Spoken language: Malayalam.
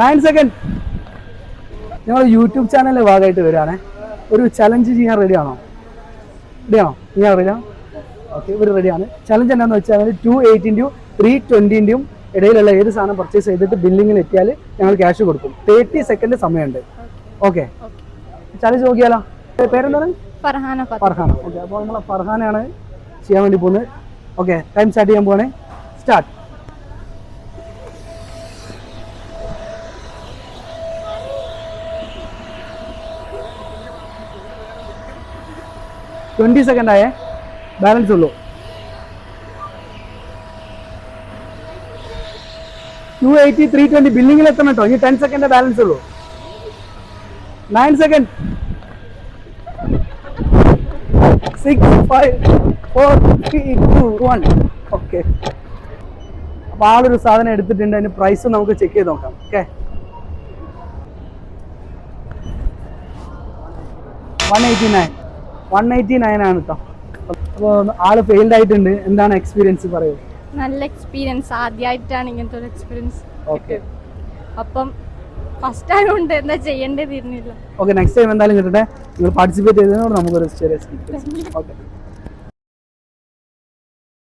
നയൻ സെക്കൻഡ് ഞങ്ങൾ യൂട്യൂബ് ചാനലിൽ ഭാഗമായിട്ട് വരികയാണേ. ഒരു ചലഞ്ച് ചെയ്യാൻ റെഡിയാണോ റെഡിയാണോ ചെയ്യാൻ റെഡിയാണോ ഓക്കെ ഇവർ റെഡിയാണ് ചലഞ്ച് എന്താണെന്ന് വെച്ചാൽ ടു എയ്റ്റിന്റെയും ത്രീ ട്വന്റിന്റെയും ഇടയിലുള്ള ഏത് സാധനം പർച്ചേസ് ചെയ്തിട്ട് ബില്ലിങ്ങിൽ എത്തിയാൽ ഞങ്ങൾ ക്യാഷ് കൊടുക്കും. തേർട്ടി സെക്കൻഡ് സമയമുണ്ട്. ഓക്കെ ചലഞ്ച് നോക്കിയാലോ? പേരെന്താണ്? ഫർഹാന ഫർഹാന. ഓക്കെ അപ്പോൾ നമ്മൾ ഫർഹാനാണ് ചെയ്യാൻ വേണ്ടി പോകുന്നത്. ഓക്കെ ടൈം സ്റ്റാർട്ട് ചെയ്യാൻ പോകണേ സ്റ്റാർട്ട് ട്വന്റി സെക്കൻഡ് ആയേ. ബാലൻസ് ഉള്ളൂ. ടു എയ്റ്റി ത്രീ ട്വന്റി ബില്ലിങ്ങിൽ എത്തണം കേട്ടോ ഇനി ടെൻ സെക്കൻഡ് ബാലൻസ് ഉള്ളൂ. Nine second six five four three two one okay അപ്പോൾ ആളൊരു സാധനം എടുത്തിട്ടുണ്ട്. അതിന് പ്രൈസ് നമുക്ക് ചെക്ക് ചെയ്ത് നോക്കാം. Okay one eighty nine one eighty nine ആണ് കേട്ടോ അപ്പോൾ ആൾ ഫെയിൽഡ് ആയിട്ടുണ്ട്. എന്താണ് എക്സ്പീരിയൻസ് പറയൂ? നല്ല എക്സ്പീരിയൻസ് ആദ്യമായിട്ടാണ് ഇങ്ങനത്തെ ഒരു എക്സ്പീരിയൻസ് ഓക്കെ അപ്പം ഫസ്റ്റ് ടൈം ഉണ്ട് എന്താ ചെയ്യേണ്ടത് ഇരുന്നില്ല. ഓക്കെ നെക്സ്റ്റ് ടൈം എന്തായാലും കിട്ടട്ടെ. നിങ്ങൾ പാർട്ടിസിപ്പേറ്റ് ചെയ്തതിനോട് നമുക്കൊരു ചെറിയ ഓക്കെ